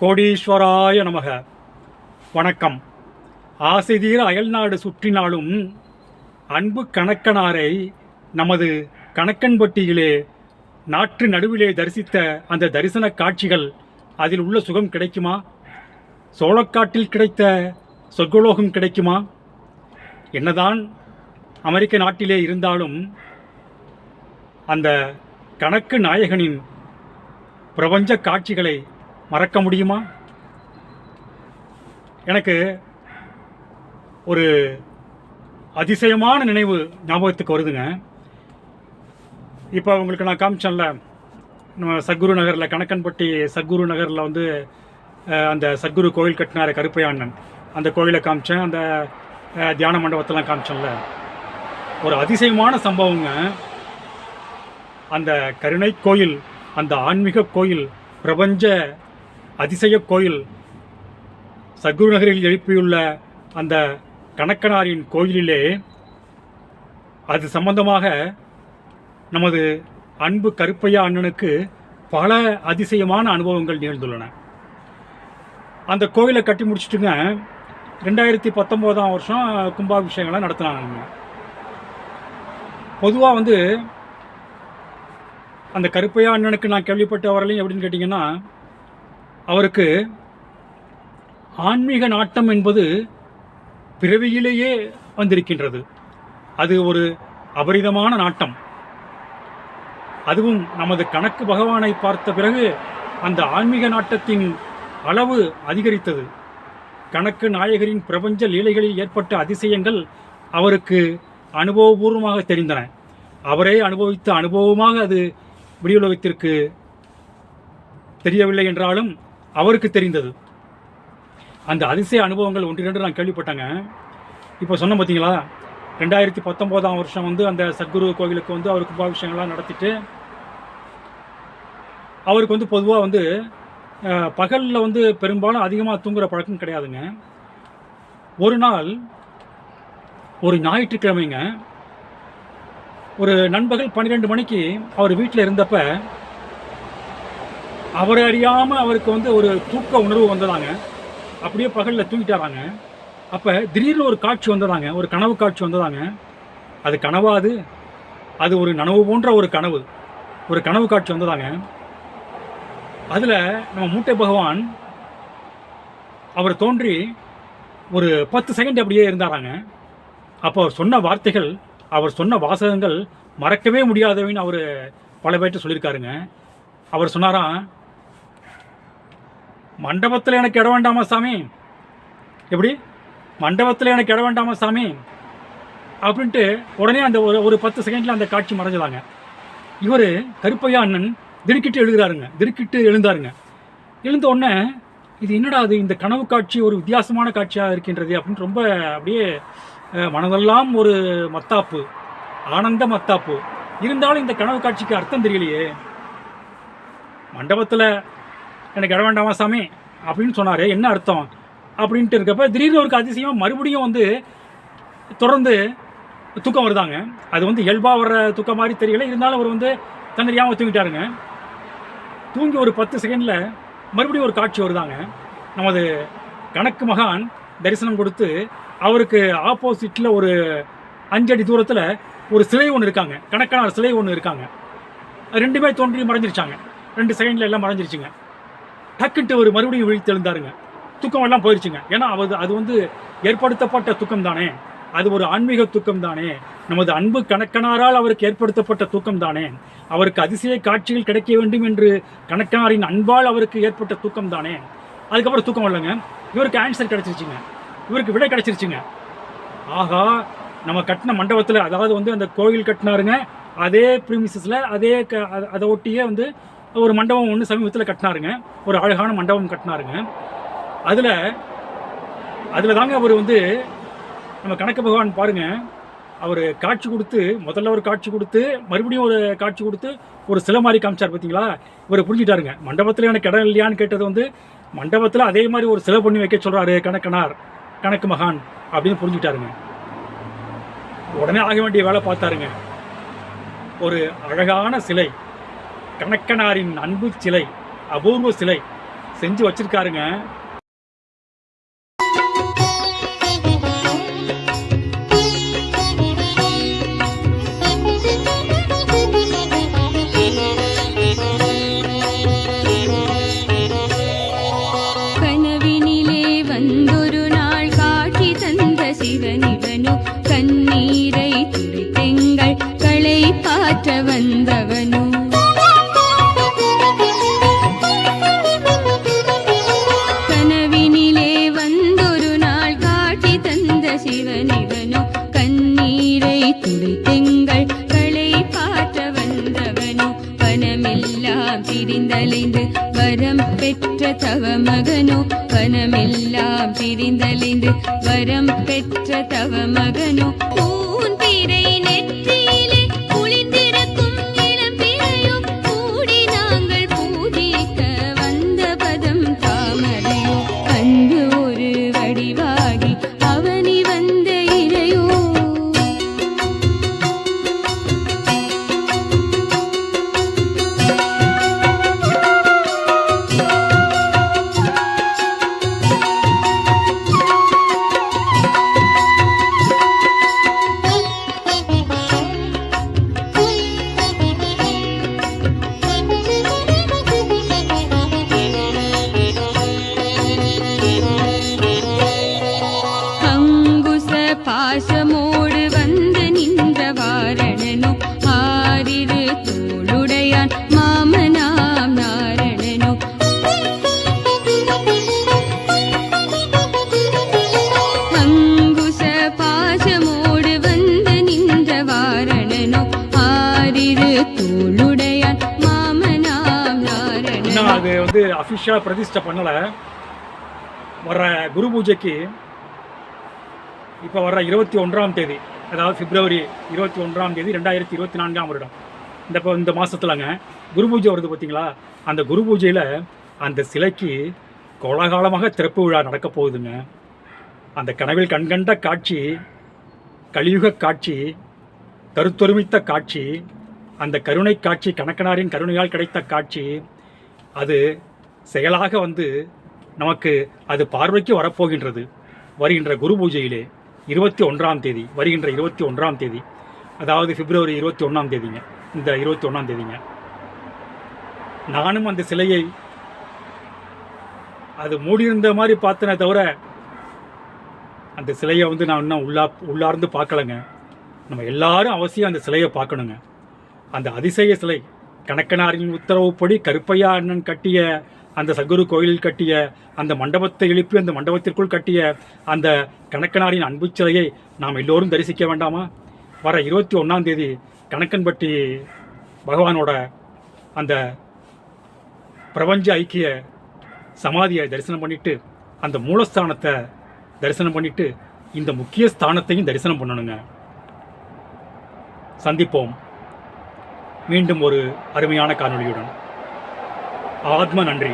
கோடீஸ்வராய நமக. வணக்கம். ஆசைதீர அயல்நாடு சுற்றினாலும் அன்பு கணக்கனாரை நமது கணக்கன்பட்டியிலே நாற்று நடுவிலே தரிசித்த அந்த தரிசன காட்சிகள் அதில் உள்ள சுகம் கிடைக்குமா? சோழக்காட்டில் கிடைத்த சொர்க்கலோகம் கிடைக்குமா? என்னதான் அமெரிக்க நாட்டிலே இருந்தாலும் அந்த கணக்கு நாயகனின் பிரபஞ்ச காட்சிகளை மறக்க முடியுமா? எனக்கு ஒரு அதிசயமான நினைவு ஞாபகத்துக்கு வருதுங்க. இப்போ உங்களுக்கு நான் காமிச்சேன்ல நம்ம சத்குரு நகரில் கணக்கன்பட்டி சத்குரு நகரில் வந்து அந்த சத்குரு கோயில் கட்டினார் கருப்பையாண்ணன். அந்த கோயிலை காமிச்சேன் அந்த தியான மண்டபத்தெல்லாம் காமிச்சேன்ல. ஒரு அதிசயமான சம்பவங்க. அந்த கருணை கோயில் அந்த ஆன்மீக கோயில் பிரபஞ்ச அதிசய கோயில் சத்குரு நகரில் எழுப்பியுள்ள அந்த கணக்கனாரின் கோயிலிலே அது சம்பந்தமாக நமது அன்பு கருப்பையா அண்ணனுக்கு பல அதிசயமான அனுபவங்கள் நிகழ்ந்துள்ளன. அந்த கோயிலை கட்டி முடிச்சிட்டுங்க ரெண்டாயிரத்தி பத்தொம்போதாம் வருஷம் கும்பாபிஷேகம்லாம் நடத்தினாங்க பொதுவாக வந்து அந்த கருப்பையா அண்ணனுக்கு நான் கேள்விப்பட்ட வரலையும் எப்படின்னு கேட்டிங்கன்னா அவருக்கு ஆன்மீக நாட்டம் என்பது பிறவியிலேயே வந்திருக்கின்றது. அது ஒரு அபரிதமான நாட்டம். அதுவும் நமது கணக்கு பகவானை பார்த்த பிறகு அந்த ஆன்மீக நாட்டத்தின் அளவு அதிகரித்தது. கணக்கு நாயகரின் பிரபஞ்ச லீலைகளில் ஏற்பட்ட அதிசயங்கள் அவருக்கு அனுபவபூர்வமாக தெரிந்தன. அவரே அனுபவித்த அனுபவமாக அது விடியுலகத்திற்கு தெரியவில்லை என்றாலும் அவருக்கு தெரிந்தது. அந்த அதிசய அனுபவங்கள் ஒன்று ரெண்டு நான் கேள்விப்பட்டேங்க. இப்போ சொன்ன பார்த்தீங்களா ரெண்டாயிரத்தி பத்தொம்போதாம் வருஷம் வந்து அந்த சத்குரு கோவிலுக்கு வந்து அவர் கும்பாபிஷேகம்லாம் நடத்திட்டு அவருக்கு வந்து பொதுவாக வந்து பகலில் வந்து பெரும்பாலும் அதிகமாக தூங்குற பழக்கம் கிடையாதுங்க. ஒரு நாள் ஒரு ஞாயிற்றுக்கிழமைங்க ஒரு நண்பகல் பன்னிரெண்டு மணிக்கு அவர் வீட்டில் இருந்தப்போ அவரை அறியாமல் அவருக்கு வந்து ஒரு தூக்க உணர்வு வந்ததாங்க. அப்படியே பகலில் தூங்கிட்டாராங்க. அப்போ திடீர்னு ஒரு காட்சி வந்ததாங்க. ஒரு கனவு காட்சி வந்ததாங்க. அது கனவாது. அது ஒரு நனவு போன்ற ஒரு கனவு. ஒரு கனவு காட்சி வந்ததாங்க. அதில் நம்ம மூட்டை பகவான் அவர் தோன்றி ஒரு பத்து செகண்ட் அப்படியே இருந்தாராங்க. அப்போ அவர் சொன்ன வார்த்தைகள் அவர் சொன்ன வாசகங்கள் மறக்கவே முடியாதவைன்னு அவர் பல பேர்கிட்ட சொல்லியிருக்காருங்க. அவர் சொன்னாராம் மண்டபத்தில் எனக்கு இட வேண்டாமா சாமி? எப்படி? மண்டபத்தில் எனக்கு இட வேண்டாமா சாமி? அப்படின்ட்டு உடனே அந்த ஒரு ஒரு பத்து செகண்டில் அந்த காட்சி மறைஞ்சதாங்க. இவர் கருப்பையா அண்ணன் திடுக்கிட்டு எழுதுறாருங்க திடுக்கிட்டு எழுந்தாருங்க. எழுந்த உடனே இது என்னடா அது? இந்த கனவு காட்சி ஒரு வித்தியாசமான காட்சியாக இருக்கின்றது அப்படின்னு ரொம்ப அப்படியே மனதெல்லாம் ஒரு மத்தாப்பு ஆனந்த மத்தாப்பு. இருந்தாலும் இந்த கனவு காட்சிக்கு அர்த்தம் தெரியலையே. மண்டபத்தில் எனக்கு இட வேண்டாமா சாமி? அப்படின்னு சொன்னார். என்ன அர்த்தம்? அப்படின்ட்டு இருக்கப்ப திடீர்னு ஒரு அதிசயம் மறுபடியும் வந்து தொடர்ந்து தூக்கம் வருதாங்க. அது வந்து இயல்பாக வர்ற தூக்கம் மாதிரி தெரியல. இருந்தாலும் அவர் வந்து தன்னறியாமல் தூங்கிட்டாருங்க தூங்கி ஒரு பத்து செகண்டில் மறுபடியும் ஒரு காட்சி வருதாங்க. நமது கணக்கு மகான் தரிசனம் கொடுத்து அவருக்கு ஆப்போசிட்டில் ஒரு அஞ்சடி தூரத்தில் ஒரு சிலை ஒன்று இருக்காங்க. கணக்கான சிலை ஒன்று இருக்காங்க. ரெண்டுமே தோன்றி மறைஞ்சிருச்சாங்க. ரெண்டு செகண்டில் எல்லாம் மறைஞ்சிருச்சுங்க. டக்குன்ட்டு ஒரு மறுபடியும் விழித்தெழுந்தாருங்க. துக்கம் தூக்கம் எல்லாம் போயிடுச்சுங்க ஏன்னா அது அது வந்து ஏற்படுத்தப்பட்ட துக்கம் தானே அது ஒரு ஆன்மீக தூக்கம் தானே நமது அன்பு கணக்கனாரால் அவருக்கு ஏற்படுத்தப்பட்ட தூக்கம் தானே அவருக்கு அதிசய காட்சிகள் கிடைக்க வேண்டும் என்று கணக்கனாரின் அன்பால் அவருக்கு ஏற்பட்ட தூக்கம் தானே அதுக்கப்புறம் தூக்கம் இல்லைங்க இவருக்கு ஆன்சர் கிடைச்சிருச்சுங்க. இவருக்கு விடை கிடைச்சிருச்சுங்க. ஆகா நம்ம கட்டின மண்டபத்தில் அதாவது வந்து அந்த கோயில் கட்டினாருங்க அதே ப்ரீமிசஸில் அதே க அதை ஒட்டியே வந்து ஒரு மண்டபம் ஒன்று சமீபத்தில் கட்டினாருங்க. ஒரு அழகான மண்டபம் கட்டினாருங்க. அதில் அதில் தாங்க அவர் வந்து நம்ம கணக்கு பகவான் பாருங்க அவர் காட்சி கொடுத்து முதல்ல ஒரு காட்சி கொடுத்து மறுபடியும் ஒரு காட்சி கொடுத்து ஒரு சிலை மாதிரி காமிச்சார் பார்த்தீங்களா இவர் புரிஞ்சுட்டாருங்க மண்டபத்தில் எனக்கு இடம் இல்லையான்னு கேட்டது வந்து மண்டபத்தில் அதே மாதிரி ஒரு சிலை பண்ணி வைக்க சொல்கிறாரு கணக்கனார் கணக்கு மகான் அப்படின்னு புரிஞ்சுட்டாருங்க உடனே ஆக வேண்டிய வேலை பார்த்தாருங்க. ஒரு அழகான சிலை. கணக்கனாரின் அன்பு சிலை அபூர்வ சிலை செஞ்சு வச்சிருக்காருங்க. கனவினிலே வந்தொரு நாள் காட்சி தந்த சிவனிவனு கண்ணீரை துடைத்தெங்கள் களை பாற்ற வந்தவனு. சிவனிவனு கண்ணீரை துடைத்தெங்கள் களை பாற்ற வந்தவனு? வனமெல்லாம் பிரிந்தலைந்து வரம் பெற்ற தவ மகனோ? வனமெல்லாம் பிரிந்தலைந்து வரம் பெற்ற தவ மகனோ? மாமனாம் இன்னும் அது வந்து அஃபிஷியலாக பிரதிஷ்டை பண்ணலை. வர்ற குரு பூஜைக்கு இப்போ வர்ற இருபத்தி ஒன்றாம் தேதி அதாவது பிப்ரவரி இருபத்தி ஒன்றாம் தேதி ரெண்டாயிரத்தி இருபத்தி நான்காம் வருடம். இந்த இப்போ இந்த மாதத்துலங்க குரு பூஜை வருது பார்த்தீங்களா அந்த குரு பூஜையில் அந்த சிலைக்கு கோலாகாலமாக திறப்பு விழா நடக்க போகுதுங்க. அந்த கனவில் கண்கண்ட காட்சி கலியுக காட்சி கருத்தொருமித்த காட்சி அந்த கருணை காட்சி கணக்கனாரின் கருணையால் கிடைத்த காட்சி அது செயலாக வந்து நமக்கு அது பார்வைக்கு வரப்போகின்றது. வருகின்ற குரு பூஜையிலே இருபத்தி ஒன்றாம் தேதி வருகின்ற இருபத்தி ஒன்றாம் தேதி அதாவது பிப்ரவரி இருபத்தி ஒன்றாம் தேதிங்க இந்த இருபத்தி ஒன்றாம் தேதிங்க. நானும் அந்த சிலையை அது மூடியிருந்த மாதிரி பார்த்தனே தவிர அந்த சிலையை வந்து நான் இன்னும் உள்ளா உள்ளார்ந்து பார்க்கலங்க. நம்ம எல்லாரும் அவசியம் அந்த சிலையை பார்க்கணுங்க. அந்த அதிசய சிலை கணக்கனாரின் உத்தரவுப்படி கருப்பையா அண்ணன் கட்டிய அந்த சகுரு கோயிலில் கட்டிய அந்த மண்டபத்தை எழுப்பி அந்த மண்டபத்திற்குள் கட்டிய அந்த கணக்கனாரின் அன்பு சிலையை நாம் எல்லோரும் தரிசிக்க வேண்டாமா? வர இருபத்தி ஒன்றாம் தேதி கணக்கன்பட்டி பகவானோட அந்த பிரபஞ்ச ஐக்கிய சமாதியை தரிசனம் பண்ணிவிட்டு அந்த மூலஸ்தானத்தை தரிசனம் பண்ணிவிட்டு இந்த முக்கிய ஸ்தானத்தையும் தரிசனம் பண்ணணுங்க. சந்திப்போம். மீண்டும் ஒரு அருமையான காணொளியுடன். ஆத்ம நன்றி.